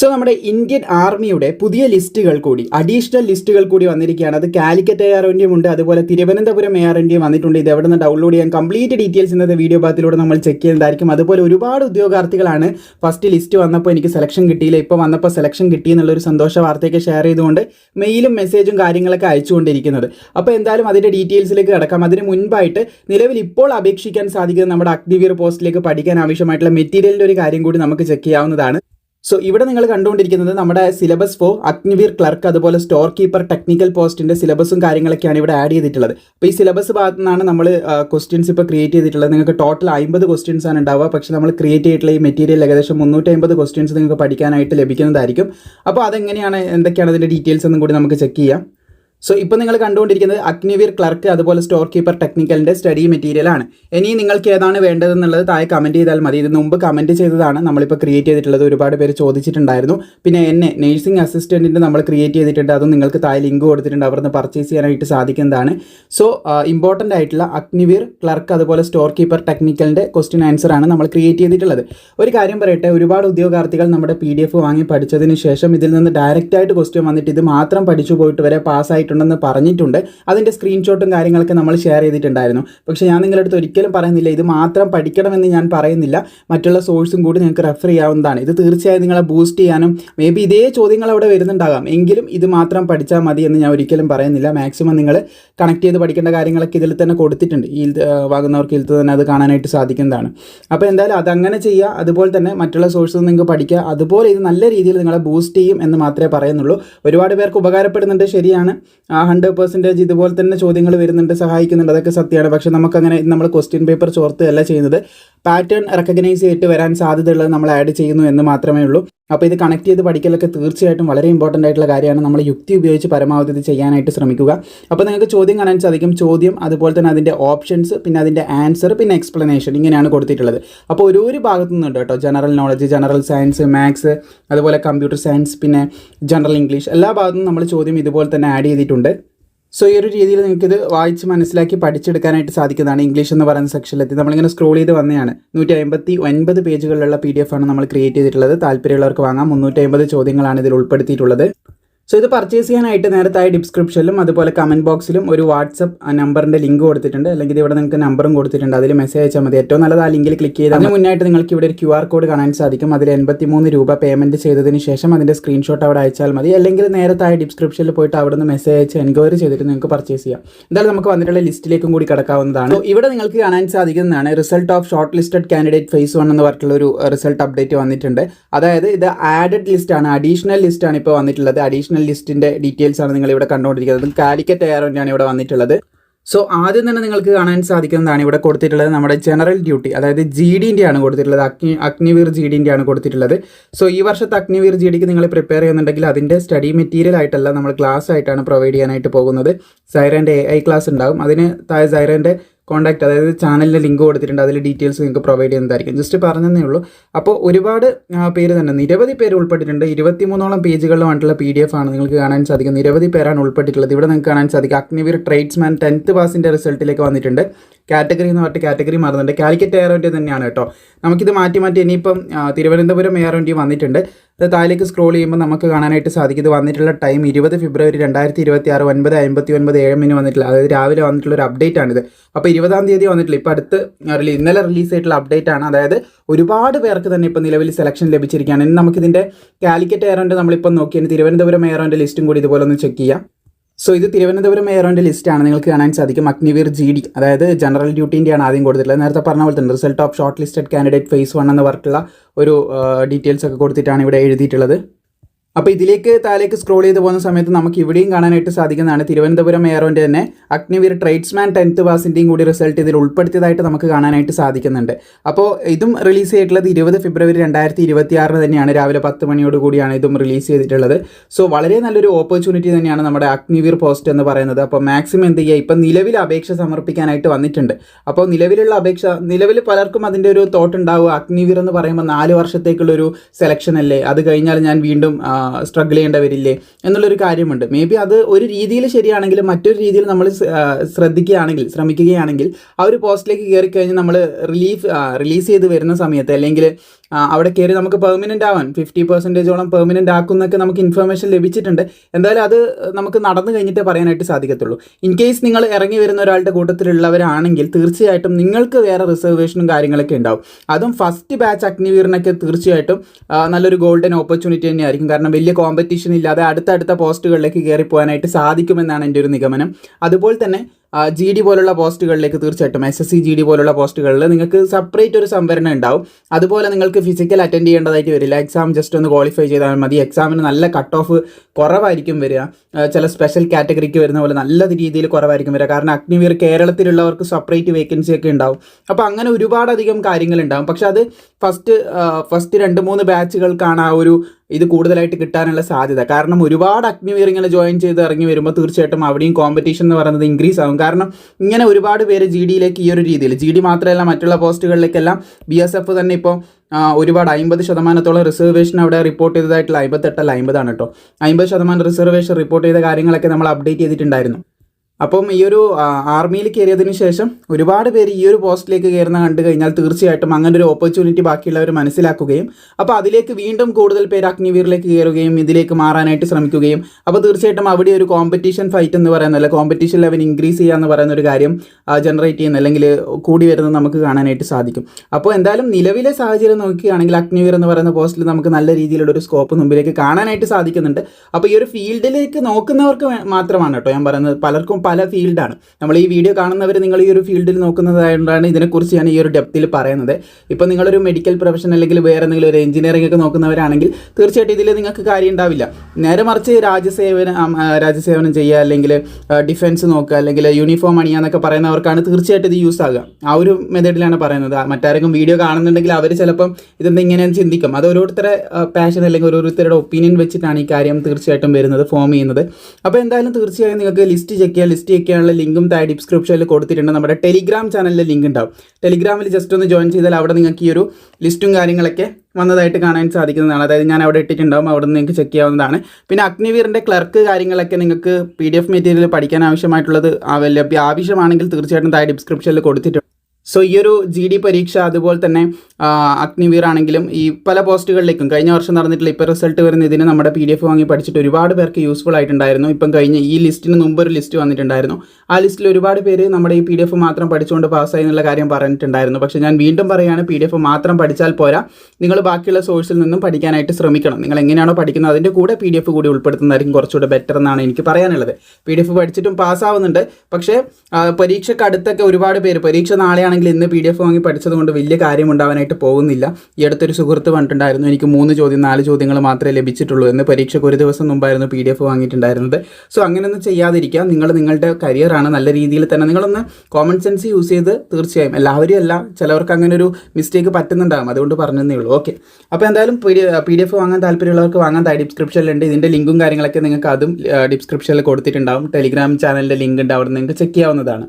So നമ്മുടെ Indian ആർമിയുടെ പുതിയ ലിസ്റ്റുകൾ കൂടി അഡീഷണൽ ലിസ്റ്റുകൾ കൂടി വന്നിരിക്കുകയാണ്. അത് കാലിക്കറ്റ് എ ആറിന്റെയും ഉണ്ട് അതുപോലെ തിരുവനന്തപുരം എ ആർ എന്റെയും വന്നിട്ടുണ്ട്. ഇത് എവിടെ നിന്ന് ഡൗൺലോഡ് ചെയ്യാൻ കംപ്ലീറ്റ് ഡീറ്റെയിൽസ് ഇന്നത്തെ വീഡിയോ ഭാഗത്തിലൂടെ നമ്മൾ ചെക്ക് ചെയ്യുന്നതായിരിക്കും അതുപോലെ ഒരുപാട് ഉദ്യോഗാർത്ഥികളാണ് ഫസ്റ്റ് ലിസ്റ്റ് വന്നപ്പോൾ എനിക്ക് സെലക്ഷൻ കിട്ടിയില്ല. ഇപ്പോൾ വന്നപ്പോൾ സെലക്ഷൻ കിട്ടി എന്നുള്ളൊരു സന്തോഷ വാർത്തയൊക്കെ ഷെയർ ചെയ്തുകൊണ്ട് മെയിലും മെസ്സേജും കാര്യങ്ങളൊക്കെ അയച്ചുകൊണ്ടിരിക്കുന്നത്. അപ്പോൾ എന്തായാലും അതിന്റെ ഡീറ്റെയിൽസിലേക്ക് കിടക്കാം. അതിന് മുൻപായിട്ട് നിലവിൽ ഇപ്പോൾ അപേക്ഷിക്കാൻ സാധിക്കുന്ന നമ്മുടെ അഗ്നിവീർ പോസ്റ്റിലേക്ക് പഠിക്കാൻ ആവശ്യമായിട്ടുള്ള മെറ്റീരിയലിന്റെ ഒരു കാര്യം കൂടി നമുക്ക് ചെക്ക് ചെയ്യാവുന്നതാണ്. സോ ഇവിടെ നിങ്ങൾ കണ്ടുകൊണ്ടിരിക്കുന്നത് നമ്മുടെ സിലബസ് ഫോർ അഗ്നിവീർ ക്ലർക്ക് അതുപോലെ സ്റ്റോർ കീപ്പർ ടെക്നിക്കൽ പോസ്റ്റിന്റെ സിലബസും കാര്യങ്ങളൊക്കെയാണ് ഇവിടെ ആഡ് ചെയ്തിട്ടുള്ളത്. അപ്പോൾ ഈ സിലബസ് ഭാഗത്തു നിന്നാണ് നമ്മൾ ക്വസ്റ്റ്യൻസ് ഇപ്പോൾ ക്രിയേറ്റ് ചെയ്തിട്ടുള്ളത്. നിങ്ങൾക്ക് ടോട്ടൽ അമ്പത് ക്വസ്റ്റ്യൻസ് ആണ് ഉണ്ടാവുക. പക്ഷേ നമ്മൾ ക്രിയേറ്റ് ചെയ്തിട്ടുള്ള ഈ മെറ്റീരിയൽ ഏകദേശം മുന്നൂറ്റി അമ്പത് ക്വസ്റ്റ്യൻസ് നിങ്ങൾക്ക് പഠിക്കാനായിട്ട് ലഭിക്കുന്നതായിരിക്കും. അപ്പോൾ അതെങ്ങനെയാണ് എന്തൊക്കെയാണ് അതിന്റെ ഡീറ്റെയിൽസ് എന്നും കൂടി നമുക്ക് ചെക്ക് ചെയ്യാം. സോ ഇപ്പോൾ നിങ്ങൾ കണ്ടുകൊണ്ടിരിക്കുന്നത് അഗ്നിവീർ ക്ലർക്ക് അതുപോലെ സ്റ്റോർ കീപ്പർ ടെക്നിക്കലിന്റെ സ്റ്റഡി മെറ്റീരിയൽ ആണ്. ഇനി നിങ്ങൾക്ക് ഏതാണ് വേണ്ടതെന്നുള്ളത് താഴെ കമന്റ് ചെയ്താൽ മതി. ഇത് മുമ്പ് കമന്റ് ചെയ്തതാണ് നമ്മളിപ്പോൾ ക്രിയേറ്റ് ചെയ്തിട്ടുള്ളത്. ഒരുപാട് പേര് ചോദിച്ചിട്ടുണ്ടായിരുന്നു. പിന്നെ എന്നെ നേഴ്സിംഗ് അസിസ്റ്റന്റിന്റെ നമ്മൾ ക്രിയേറ്റ് ചെയ്തിട്ടുണ്ട്. അതും നിങ്ങൾക്ക് താഴെ ലിങ്ക് കൊടുത്തിട്ടുണ്ട്. അവിടുന്ന് പർച്ചേസ് ചെയ്യാനായിട്ട് സാധിക്കുന്നതാണ്. സോ ഇമ്പോർട്ടന്റ് ആയിട്ടുള്ള അഗ്നിവീർ ക്ലർക്ക് അതുപോലെ സ്റ്റോർ കീപ്പർ ടെക്നിക്കലിന്റെ ക്വസ്റ്റ്യൻ ആൻസർ ആണ് നമ്മൾ ക്രിയേറ്റ് ചെയ്തിട്ടുള്ളത്. ഒരു കാര്യം പറയട്ടെ. ഒരുപാട് ഉദ്യോഗാർത്ഥികൾ നമ്മുടെ പി വാങ്ങി പഠിച്ചതിന് ശേഷം ഇതിൽ നിന്ന് ഡയറക്റ്റായിട്ട് ക്വസ്റ്റ്യൻ വന്നിട്ട് ഇത് മാത്രം പഠിച്ചു പോയിട്ട് വരെ പാസ്സായിട്ടുണ്ടെന്ന് പറഞ്ഞിട്ടുണ്ട്. അതിന്റെ സ്ക്രീൻഷോട്ടും കാര്യങ്ങളൊക്കെ നമ്മൾ ഷെയർ ചെയ്തിട്ടുണ്ടായിരുന്നു. പക്ഷേ ഞാൻ നിങ്ങളുടെ അടുത്ത് ഒരിക്കലും പറയുന്നില്ല ഇത് മാത്രം പഠിക്കണമെന്ന് ഞാൻ പറയുന്നില്ല. മറ്റുള്ള സോഴ്സും കൂടി നിങ്ങൾക്ക് റെഫർ ചെയ്യാവുന്നതാണ്. ഇത് തീർച്ചയായും നിങ്ങളെ ബൂസ്റ്റ് ചെയ്യാനും മേ ബി ഇതേ ചോദ്യങ്ങൾ അവിടെ വരുന്നുണ്ടാകാം. എങ്കിലും ഇത് മാത്രം പഠിച്ചാൽ മതി എന്ന് ഞാൻ ഒരിക്കലും പറയുന്നില്ല. മാക്സിമം നിങ്ങൾ കണക്ട് ചെയ്ത് പഠിക്കേണ്ട കാര്യങ്ങളൊക്കെ ഇതിൽ തന്നെ കൊടുത്തിട്ടുണ്ട്. ഈ വാങ്ങുന്നവർക്ക് ഇതിൽ തന്നെ അത് കാണാനായിട്ട് സാധിക്കുന്നതാണ്. അപ്പോൾ എന്തായാലും അതങ്ങനെ ചെയ്യുക. അതുപോലെ തന്നെ മറ്റുള്ള സോഴ്സിൽ നിങ്ങൾക്ക് പഠിക്കുക. അതുപോലെ ഇത് നല്ല രീതിയിൽ നിങ്ങളെ ബൂസ്റ്റ് ചെയ്യും എന്ന് മാത്രമേ പറയുന്നുള്ളൂ. ഒരുപാട് പേർക്ക് ഉപകാരപ്പെടുന്നുണ്ട്. ശരിയാണ്. ഹൺഡ്രഡ് പെർസെന്റേജ് ഇതുപോലെ തന്നെ ചോദ്യങ്ങൾ വരുന്നുണ്ട് സഹായിക്കുന്നുണ്ട്. അതൊക്കെ സത്യമാണ്. പക്ഷേ നമുക്കങ്ങനെ നമ്മൾ ക്വസ്റ്റ്യൻ പേപ്പർ ചോർത്തുകയല്ല ചെയ്യുന്നത്. പാറ്റേൺ റെക്കഗ്നൈസ് ചെയ്തിട്ട് വരാൻ സാധ്യതയുള്ളത് നമ്മൾ ആഡ് ചെയ്യുന്നു എന്ന് മാത്രമേ ഉള്ളൂ. അപ്പോൾ ഇത് കണക്ട് ചെയ്ത് പഠിക്കലൊക്കെ തീർച്ചയായിട്ടും വളരെ ഇമ്പോർട്ടന്റ് ആയിട്ടുള്ള കാര്യമാണ്. നമ്മൾ യുക്തി ഉപയോഗിച്ച് പരമാവധി ഇത് ചെയ്യാനായിട്ട് ശ്രമിക്കുക. അപ്പോൾ നിങ്ങൾക്ക് ചോദ്യം കാണാൻ സാധിക്കും. ചോദ്യം അതുപോലെ തന്നെ അതിന്റെ ഓപ്ഷൻസ് പിന്നെ അതിന്റെ ആൻസർ പിന്നെ എക്സ്പ്ലനേഷൻ ഇങ്ങനെയാണ് കൊടുത്തിട്ടുള്ളത്. അപ്പോൾ ഒരു ഒരു ഭാഗത്തു നിന്നുണ്ട് കേട്ടോ. General knowledge general science maths അതുപോലെ കമ്പ്യൂട്ടർ സയൻസ് പിന്നെ ജനറൽ ഇംഗ്ലീഷ് എല്ലാ ഭാഗത്തും നമ്മൾ ചോദ്യം ഇതുപോലെ തന്നെ ആഡ് ചെയ്തിട്ടുണ്ട്. സോ ഈ ഒരു രീതിയിൽ നിങ്ങൾക്ക് ഇത് വായിച്ച് മനസ്സിലാക്കി പഠിച്ചെടുക്കാനായിട്ട് സാധിക്കുന്നതാണ് ഇംഗ്ലീഷ് എന്ന് പറയുന്ന സെക്ഷനിലെത്തി നമ്മളിങ്ങനെ സ്ക്രോൾ ചെയ്ത് വന്നതാണ്. നൂറ്റി അമ്പത്തി ഒൻപത് പേജുകളിലുള്ള പി ഡി എഫ് ആണ് നമ്മൾ ക്രിയേറ്റ് ചെയ്തിട്ടുള്ളത്. താല്പര്യമുള്ളവർക്ക് വാങ്ങാം. മുന്നൂറ്റി അമ്പത് ചോദ്യങ്ങളാണ് ഇതിൽ ഉൾപ്പെടുത്തിയിട്ടുള്ളത്. സോ ഇത് പർച്ചേസ് ചെയ്യാനായിട്ട് നേരത്തായ ഡിസ്ക്രിപ്ഷനിലും അതുപോലെ കമന്റ് ബോക്സിലും ഒരു വാട്സപ്പ് നമ്പറിന്റെ ലിങ്ക് കൊടുത്തിട്ടുണ്ട്. അല്ലെങ്കിൽ ഇവിടെ നിങ്ങൾക്ക് നമ്പറും കൊടുത്തിട്ടുണ്ട്. അതിൽ മെസ്സേജ് അയച്ചാൽ മതി. ഏറ്റവും നല്ലത് ആ ലിങ്കിൽ ക്ലിക്ക് ചെയ്ത് അതിന് മുന്നായിട്ട് നിങ്ങൾക്ക് ഇവിടെ ഒരു ക്യു ആർ കോഡ് കാണാൻ സാധിക്കും. അതിൽ എൺപത്തി മൂന്ന് രൂപ പേയ്മെന്റ് ചെയ്തതിന് ശേഷം അതിന്റെ സ്ക്രീൻഷോട്ട് അവിടെ അയച്ചാൽ മതി. അല്ലെങ്കിൽ നേരത്തായ ഡിസ്ക്രിപ്ഷനിൽ പോയിട്ട് അവിടെ നിന്ന് മെസ്സേജ് അയച്ച് എൻക്വയറി ചെയ്തിട്ട് നിങ്ങൾക്ക് പർച്ചേസ് ചെയ്യാം. എന്തായാലും നമുക്ക് വന്നിട്ടുള്ള ലിസ്റ്റിലേക്കും കൂടി കിടക്കാവുന്നതാണ്. ഇവിടെ നിങ്ങൾക്ക് കാണാൻ സാധിക്കുന്നതാണ് result of short listed candidate phase one എന്ന് പറഞ്ഞിട്ടുള്ള ഒരു റിസൾട്ട് അപ്ഡേറ്റ് വന്നിട്ടുണ്ട്. അതായത് ഇത് ആഡഡ് ലിസ്റ്റ് ആണ്. അഡീഷണൽ ലിസ്റ്റ് ആണ് ഇപ്പോൾ വന്നിട്ടുള്ളത്. അഡീഷണൽ ലിസ്റ്റിന്റെ ഡീറ്റെയിൽസ് ആണ് നിങ്ങൾ ഇവിടെ കണ്ടുകൊണ്ടിരിക്കുന്നത് കാലിക്കറ്റ് എയർ ആണ് ഇവിടെ വന്നിട്ടുള്ളത്. സോ ആദ്യം തന്നെ നിങ്ങൾക്ക് കാണാൻ സാധിക്കുന്നതാണ് ഇവിടെ കൊടുത്തിട്ടുള്ളത് നമ്മുടെ ജനറൽ ഡ്യൂട്ടി അതായത് ജി ഡിന്റെ ആണ് കൊടുത്തിട്ടുള്ളത്. അഗ്നി അഗ്നിവീർ ജി ഡിന്റെ ആണ് കൊടുത്തിട്ടുള്ളത്. സോ ഈ വർഷത്തെ അഗ്നിവീർ ജി ഡിക്ക് നിങ്ങൾ പ്രിപ്പയർ ചെയ്യുന്നുണ്ടെങ്കിൽ അതിന്റെ സ്റ്റഡി മെറ്റീരിയൽ ആയിട്ടല്ല നമ്മൾ ക്ലാസ് ആയിട്ടാണ് പ്രൊവൈഡ് ചെയ്യാനായിട്ട് പോകുന്നത്. സൈറന്റെ എ ഐ ക്ലാസ് ഉണ്ടാകും. അതിന് താഴെ സൈറന്റെ കോൺടാക്ട് അതായത് ചാനലിന്റെ ലിങ്ക് കൊടുത്തിട്ടുണ്ട്. അതിൽ ഡീറ്റെയിൽസ് നിങ്ങൾക്ക് പ്രൊവൈഡ് ചെയ്യുന്നതായിരിക്കും. ജസ്റ്റ് പറഞ്ഞതേ ഉള്ളൂ. അപ്പോൾ ഒരുപാട് പേര് തന്നെ. നിരവധി പേര് ഉൾപ്പെട്ടിട്ടുണ്ട്. ഇരുപത്തിമൂന്നോളം മൂന്നോളം പേജുകളിലുമായിട്ടുള്ള പി ഡി എഫ് ആണ് നിങ്ങൾക്ക് കാണാൻ സാധിക്കും നിരവധി പേരാണ് ഉൾപ്പെട്ടിട്ടുള്ളത്. ഇവിടെ നിങ്ങൾക്ക് കാണാൻ സാധിക്കും. അഗ്നിവീർ ട്രേഡ്സ്മാൻ ടെൻത്ത് പാസിന്റെ റിസൾട്ടിലേക്ക് വന്നിട്ടുണ്ട്. കാറ്റഗറി എന്ന് പറഞ്ഞിട്ട് കാറ്റഗറി മാറുന്നുണ്ട്. കാലിക്കറ്റ് എയർ തന്നെയാണ് കേട്ടോ. നമുക്കിത് മാറ്റി മാറ്റി ഇനിയിപ്പം തിരുവനന്തപുരം എയർ ഇന്ത്യ വന്നിട്ടുണ്ട്. അത് താഴേക്ക് സ്ക്രോൾ ചെയ്യുമ്പോൾ നമുക്ക് കാണാനായിട്ട് സാധിക്കും. ഇത് വന്നിട്ടുള്ള ടൈം ഇരുപത് ഫെബ്രുവരി രണ്ടായിരത്തി ഇരുപത്തി ആറ് ഒൻപത് അമ്പത്തി ഒൻപത് ഏഴ് മിനിറ്റ് വന്നിട്ടുള്ള അതായത് രാവിലെ വന്നിട്ടുള്ള ഒരു അപ്ഡേറ്റ് ആണിത്. അപ്പോൾ ഇരുപതാം തീയതി വന്നിട്ടില്ല. ഇപ്പോൾ അടുത്ത് ഇന്നലെ റിലീസ് ആയിട്ടുള്ള അപ്ഡേറ്റ് ആണ്. അതായത് ഒരുപാട് പേർക്ക് തന്നെ ഇപ്പോൾ നിലവിൽ സെലക്ഷൻ ലഭിച്ചിരിക്കുകയാണ്. ഇനി നമുക്കിതിന്റെ കാലിക്കറ്റ് എയറോന്റെ നമ്മളിപ്പോൾ നോക്കിയാൽ തിരുവനന്തപുരം എയറോന്റെ ലിസ്റ്റും കൂടി ഇതുപോലെ ഒന്ന് ചെക്ക് ചെയ്യാം. സോ ഇത് തിരുവനന്തപുരം എയറോന്റെ ലിസ്റ്റാണ് നിങ്ങൾക്ക് കാണാൻ സാധിക്കും. അഗ്നിവീർ ജി ഡി അതായത് ജനറൽ ഡ്യൂട്ടീന്റെയാണ് ആദ്യം കൊടുത്തിട്ടുള്ളത്. നേരത്തെ പറഞ്ഞ പോലെ തന്നെ result of short listed candidate phase one എന്ന് പറഞ്ഞിട്ടുള്ള ഒരു ഡീറ്റെയിൽസ് ഒക്കെ കൊടുത്തിട്ടാണ് ഇവിടെ എഴുതിയിട്ടുള്ളത്. അപ്പോൾ ഇതിലേക്ക് താഴേക്ക് സ്ക്രോൾ ചെയ്ത് പോകുന്ന സമയത്ത് നമുക്ക് ഇവിടെയും കാണാനായിട്ട് സാധിക്കുന്നതാണ് തിരുവനന്തപുരം എയറോന്റെ തന്നെ അഗ്നിവീർ ട്രേഡ്സ്മാൻ ടെൻത്ത് പാസിന്റെയും കൂടി റിസൾട്ട് ഇതിൽ ഉൾപ്പെടുത്തിയതായിട്ട് നമുക്ക് കാണാനായിട്ട് സാധിക്കുന്നുണ്ട്. അപ്പോൾ ഇതും റിലീസ് ചെയ്തിട്ടുള്ളത് ഇരുപത് ഫെബ്രുവരി രണ്ടായിരത്തി ഇരുപത്തി ആറിന് തന്നെയാണ്. രാവിലെ പത്ത് മണിയോട് കൂടിയാണ് ഇതും റിലീസ് ചെയ്തിട്ടുള്ളത്. സോ വളരെ നല്ലൊരു ഓപ്പർച്യൂണിറ്റി തന്നെയാണ് നമ്മുടെ അഗ്നിവീർ പോസ്റ്റ് എന്ന് പറയുന്നത്. അപ്പോൾ മാക്സിമം എന്ത് ചെയ്യുക? ഇപ്പം നിലവിൽ അപേക്ഷ സമർപ്പിക്കാനായിട്ട് വന്നിട്ടുണ്ട്. അപ്പോൾ നിലവിലുള്ള അപേക്ഷ നിലവിൽ പലർക്കും അതിന്റെ ഒരു തോട്ട് ഉണ്ടാവുക. അഗ്നിവീർ എന്ന് പറയുമ്പോൾ നാല് വർഷത്തേക്കുള്ളൊരു സെലക്ഷൻ അല്ലേ? അത് കഴിഞ്ഞാൽ ഞാൻ വീണ്ടും സ്ട്രഗിൾ ചെയ്യേണ്ട വരില്ലേ എന്നുള്ളൊരു കാര്യമുണ്ട്. മേ ബി അത് ഒരു രീതിയിൽ ശരിയാണെങ്കിലും മറ്റൊരു രീതിയിൽ നമ്മൾ ശ്രദ്ധിക്കുകയാണെങ്കിൽ ശ്രമിക്കുകയാണെങ്കിൽ ആ ഒരു പോസ്റ്റിലേക്ക് കയറി കഴിഞ്ഞ് നമ്മൾ റിലീഫ് റിലീസ് ചെയ്ത് വരുന്ന സമയത്ത് അല്ലെങ്കിൽ അവിടെ കയറി നമുക്ക് പെർമനന്റ് ആവാൻ. ഫിഫ്റ്റി പെർസെന്റേജോളം പെർമനന്റ് ആക്കുന്നൊക്കെ നമുക്ക് ഇൻഫർമേഷൻ ലഭിച്ചിട്ടുണ്ട്. എന്തായാലും അത് നമുക്ക് നടന്നു കഴിഞ്ഞിട്ടേ പറയാനായിട്ട് സാധിക്കത്തുള്ളൂ. ഇൻ കേസ് നിങ്ങൾ ഇറങ്ങി വരുന്ന ഒരാളുടെ കൂട്ടത്തിലുള്ളവരാണെങ്കിൽ തീർച്ചയായിട്ടും നിങ്ങൾക്ക് വേറെ റിസർവേഷനും കാര്യങ്ങളൊക്കെ ഉണ്ടാവും. അതും ഫസ്റ്റ് ബാച്ച് അഗ്നിവീറിനൊക്കെ തീർച്ചയായിട്ടും നല്ലൊരു ഗോൾഡൻ ഓപ്പർച്യൂണിറ്റി തന്നെയായിരിക്കും. കാരണം വലിയ കോമ്പറ്റീഷൻ ഇല്ലാതെ അടുത്തടുത്ത പോസ്റ്റുകളിലേക്ക് കയറി പോകാനായിട്ട് സാധിക്കുമെന്നാണ് എന്റെ ഒരു നിഗമനം. അതുപോലെ തന്നെ ജി ഡി പോലുള്ള പോസ്റ്റുകളിലേക്ക് തീർച്ചയായിട്ടും S S C G D പോലുള്ള പോസ്റ്റുകളിൽ നിങ്ങൾക്ക് സെപ്പറേറ്റ് ഒരു സംവരണം ഉണ്ടാവും. അതുപോലെ നിങ്ങൾക്ക് ഫിസിക്കൽ അറ്റൻഡ് ചെയ്യേണ്ടതായിട്ട് വരില്ല. എക്സാം ജസ്റ്റ് ഒന്ന് ക്വാളിഫൈ ചെയ്താൽ മതി. എക്സാമിന് നല്ല കട്ട് ഓഫ് കുറവായിരിക്കും വരിക. ചില സ്പെഷ്യൽ കാറ്റഗറിക്ക് വരുന്ന പോലെ നല്ല രീതിയിൽ കുറവായിരിക്കും വരിക. കാരണം അഗ്നിവീർ കേരളത്തിലുള്ളവർക്ക് സെപ്പറേറ്റ് വേക്കൻസി ഒക്കെ ഉണ്ടാവും. അപ്പോൾ അങ്ങനെ ഒരുപാടധികം കാര്യങ്ങളുണ്ടാവും പക്ഷെ അത് ഫസ്റ്റ് ഫസ്റ്റ് രണ്ട് മൂന്ന് ബാച്ചുകൾക്കാണ് ആ ഒരു ഇത് കൂടുതലായിട്ട് കിട്ടാനുള്ള സാധ്യത. കാരണം ഒരുപാട് അഗ്നിവീർ ഇങ്ങനെ ജോയിൻ ചെയ്ത് ഇറങ്ങി വരുമ്പോൾ തീർച്ചയായിട്ടും അവിടെയും കോമ്പറ്റീഷൻ എന്ന് പറയുന്നത് ഇൻക്രീസ് ആകും കാരണം ഇങ്ങനെ ഒരുപാട് പേര് ജി ഡിയിലേക്ക് ഈ ഒരു രീതിയിൽ ജി ഡി മാത്രമല്ല മറ്റുള്ള പോസ്റ്റുകളിലേക്കെല്ലാം ബി എസ് എഫ് തന്നെ ഇപ്പോൾ ഒരുപാട് അമ്പത് ശതമാനത്തോളം റിസർവേഷൻ അവിടെ റിപ്പോർട്ട് ചെയ്തതായിട്ടുള്ള അമ്പത്തെട്ടല്ല അമ്പതാണ് കേട്ടോ. അമ്പത് ശതമാനം റിസർവേഷൻ റിപ്പോർട്ട് ചെയ്ത കാര്യങ്ങളൊക്കെ നമ്മൾ അപ്ഡേറ്റ് ചെയ്തിട്ടുണ്ടായിരുന്നു. അപ്പം ഈ ഒരു ആർമിയിൽ കയറിയതിന് ശേഷം ഒരുപാട് പേര് ഈ ഒരു പോസ്റ്റിലേക്ക് കയറുന്ന കണ്ടു കഴിഞ്ഞാൽ തീർച്ചയായിട്ടും അങ്ങനെ ഒരു ഓപ്പർച്യൂണിറ്റി ബാക്കിയുള്ളവർ മനസ്സിലാക്കുകയും അപ്പോൾ അതിലേക്ക് വീണ്ടും കൂടുതൽ പേര് അഗ്നിവീറിലേക്ക് കയറുകയും ഇതിലേക്ക് മാറാനായിട്ട് ശ്രമിക്കുകയും അപ്പോൾ തീർച്ചയായിട്ടും അവിടെ ഒരു കോമ്പറ്റീഷൻ ഫൈറ്റ് എന്ന് പറയുന്ന അല്ല കോമ്പറ്റീഷൻ ലെവൽ ഇൻക്രീസ് ചെയ്യുക എന്ന് പറയുന്ന ഒരു കാര്യം ജനറേറ്റ് ചെയ്യുന്ന അല്ലെങ്കിൽ കൂടി വരുന്നത് നമുക്ക് കാണാനായിട്ട് സാധിക്കും. അപ്പോൾ എന്തായാലും നിലവിലെ സാഹചര്യം നോക്കുകയാണെങ്കിൽ അഗ്നിവീർ എന്ന് പറയുന്ന പോസ്റ്റിൽ നമുക്ക് നല്ല രീതിയിലുള്ള ഒരു സ്കോപ്പ് മുമ്പിലേക്ക് കാണാനായിട്ട് സാധിക്കുന്നുണ്ട്. അപ്പോൾ ഈ ഒരു ഫീൽഡിലേക്ക് നോക്കുന്നവർക്ക് മാത്രമാണ് കേട്ടോ ഞാൻ പറയുന്നത്. പലർക്കും പല ഫീൽഡാണ്. നമ്മൾ ഈ വീഡിയോ കാണുന്നവർ നിങ്ങൾ ഈ ഒരു ഫീൽഡിൽ നോക്കുന്നതായതുകൊണ്ടാണ് ഇതിനെക്കുറിച്ച് ഞാൻ ഈ ഒരു ഡെപ്തിൽ പറയുന്നത്. ഇപ്പോൾ നിങ്ങളൊരു മെഡിക്കൽ പ്രൊഫഷൻ അല്ലെങ്കിൽ വേറെ എന്തെങ്കിലും ഒരു എഞ്ചിനീയറിംഗ് ഒക്കെ നോക്കുന്നവരാണെങ്കിൽ തീർച്ചയായിട്ടും ഇതിൽ നിങ്ങൾക്ക് കാര്യം ഉണ്ടാവില്ല. നേരെ മറിച്ച് രാജ്യസേവനം രാജ്യസേവനം ചെയ്യുക അല്ലെങ്കിൽ ഡിഫൻസ് നോക്കുക അല്ലെങ്കിൽ യൂണിഫോം അണിയുക എന്നൊക്കെ പറയുന്നവർക്കാണ് തീർച്ചയായിട്ടും ഇത് യൂസ് ആകുക. ആ ഒരു മെത്തേഡിലാണ് പറയുന്നത്. മറ്റാരെങ്കിലും വീഡിയോ കാണുന്നുണ്ടെങ്കിൽ അവർ ചിലപ്പം ഇതെന്താ ഇങ്ങനെ ചിന്തിക്കും. അത് ഓരോരുത്തരുടെ പാഷൻ അല്ലെങ്കിൽ ഓരോരുത്തരുടെ ഒപ്പീനിയൻ വെച്ചിട്ടാണ് ഈ കാര്യം തീർച്ചയായിട്ടും വരുന്നത് ഫോം ചെയ്യുന്നത്. അപ്പോൾ എന്തായാലും തീർച്ചയായും നിങ്ങൾക്ക് ലിസ്റ്റ് ചെക്ക് ചെയ്യുക ലിസ്റ്റ് ചെക്ക് ചെയ്യാനുള്ള ലിങ്കും താഴെ ഡിസ്ക്രിപ്ഷനിൽ കൊടുത്തിട്ടുണ്ട്. നമ്മുടെ ടെലിഗ്രാം ചാനലിലെ ലിങ്ക് ഉണ്ടാവും. ടെലിഗ്രാമിൽ ജസ്റ്റ് ഒന്ന് ജോയിൻ ചെയ്താൽ അവിടെ നിങ്ങൾക്ക് ഈ ഒരു ലിസ്റ്റും കാര്യങ്ങളൊക്കെ വന്നതായിട്ട് കാണാൻ സാധിക്കുന്നതാണ്. അതായത് ഞാൻ അവിടെ ഇട്ടിട്ടുണ്ടാവും. അവിടെ നിന്ന് നിങ്ങൾക്ക് ചെക്ക് ചെയ്യാവുന്നതാണ്. പിന്നെ അഗ്നിവീറിന്റെ ക്ലർക്ക് കാര്യങ്ങളൊക്കെ നിങ്ങൾക്ക് പി ഡി എഫ് മെറ്റീരിയൽ പഠിക്കാൻ ആവശ്യമായിട്ടുള്ളത് അവൈലബിൾ ആവശ്യമാണെങ്കിൽ തീർച്ചയായിട്ടും താഴെ ഡിസ്ക്രിപ്ഷനിൽ കൊടുത്തിട്ടുണ്ട്. സോ ഈ ഒരു ജി ഡി പരീക്ഷ അതുപോലെ തന്നെ അഗ്നിവീർ ആണെങ്കിലും ഈ പല പോസ്റ്റുകളിലേക്കും കഴിഞ്ഞ വർഷം നടന്നിട്ടുള്ള ഇപ്പോൾ റിസൾട്ട് വരുന്ന ഇതിന് നമ്മുടെ പി ഡി എഫ് വാങ്ങി പഠിച്ചിട്ട് ഒരുപാട് പേർക്ക് യൂസ്ഫുൾ ആയിട്ടുണ്ടായിരുന്നു. ഇപ്പം കഴിഞ്ഞ ഈ ലിസ്റ്റിന് മുമ്പ് ഒരു ലിസ്റ്റ് വന്നിട്ടുണ്ടായിരുന്നു. ആ ലിസ്റ്റിൽ ഒരുപാട് പേര് നമ്മുടെ ഈ പി ഡി എഫ് മാത്രം പഠിച്ചുകൊണ്ട് പാസ്സായി എന്നുള്ള കാര്യം പറഞ്ഞിട്ടുണ്ടായിരുന്നു. പക്ഷേ ഞാൻ വീണ്ടും പറയുകയാണ് പി ഡി എഫ് മാത്രം പഠിച്ചാൽ പോരാ. നിങ്ങൾ ബാക്കിയുള്ള സോഴ്സിൽ നിന്നും പഠിക്കാനായിട്ട് ശ്രമിക്കണം. നിങ്ങൾ എങ്ങനെയാണോ പഠിക്കുന്നത് അതിന്റെ കൂടെ പി ഡി എഫ് കൂടി ഉൾപ്പെടുത്തുന്നതായിരിക്കും കുറച്ചുകൂടെ ബെറ്റർ എന്നാണ് എനിക്ക് പറയാനുള്ളത്. പി ഡി എഫ് പഠിച്ചിട്ടും പാസ്സാവുന്നുണ്ട് പക്ഷേ പരീക്ഷയ്ക്ക് അടുത്തൊക്കെ ഒരുപാട് പേര് പരീക്ഷ നാളെയാണെങ്കിൽ ഇന്ന് പി ഡി എഫ് വാങ്ങി പഠിച്ചത് കൊണ്ട് വലിയ കാര്യം ഉണ്ടാവാനായിട്ട് പോകുന്നില്ല. ഈ അടുത്തൊരു സുഹൃത്ത് പറഞ്ഞിട്ടുണ്ടായിരുന്നു എനിക്ക് മൂന്ന് ചോദ്യം നാല് ചോദ്യങ്ങൾ മാത്രമേ ലഭിച്ചിട്ടുള്ളൂ എന്ന് പരീക്ഷയ്ക്ക് ഒരു ദിവസം മുമ്പായിരുന്നു പി ഡി എഫ് വാങ്ങിയിട്ടുണ്ടായിരുന്നത്. സോ അങ്ങനെയൊന്നും ചെയ്യാതിരിക്കുക. നിങ്ങൾ നിങ്ങളുടെ കരിയറാണ് നല്ല രീതിയിൽ തന്നെ. നിങ്ങളൊന്ന് കോമൺ സെൻസ് യൂസ് ചെയ്ത് തീർച്ചയായും എല്ലാവരും അല്ല ചിലവർക്ക് അങ്ങനെ ഒരു മിസ്റ്റേക്ക് പറ്റുന്നുണ്ടാകും അതുകൊണ്ട് പറഞ്ഞതേ ഉള്ളൂ. ഓക്കെ അപ്പോൾ എന്തായാലും പി ഡി എഫ് വാങ്ങാൻ താല്പര്യമുള്ളവർക്ക് വാങ്ങാൻ ഡിസ്ക്രിപ്ഷനിലുണ്ട് ഇതിന്റെ ലിങ്കും കാര്യങ്ങളൊക്കെ നിങ്ങൾക്ക് അതും ഡിസ്ക്രിപ്ഷനിൽ കൊടുത്തിട്ടുണ്ടാവും. ടെലിഗ്രാം ചാനലിന്റെ ലിങ്ക് ഉണ്ട്. അവിടെ നിങ്ങൾക്ക് ചെക്ക് ചെയ്യാവുന്നതാണ്.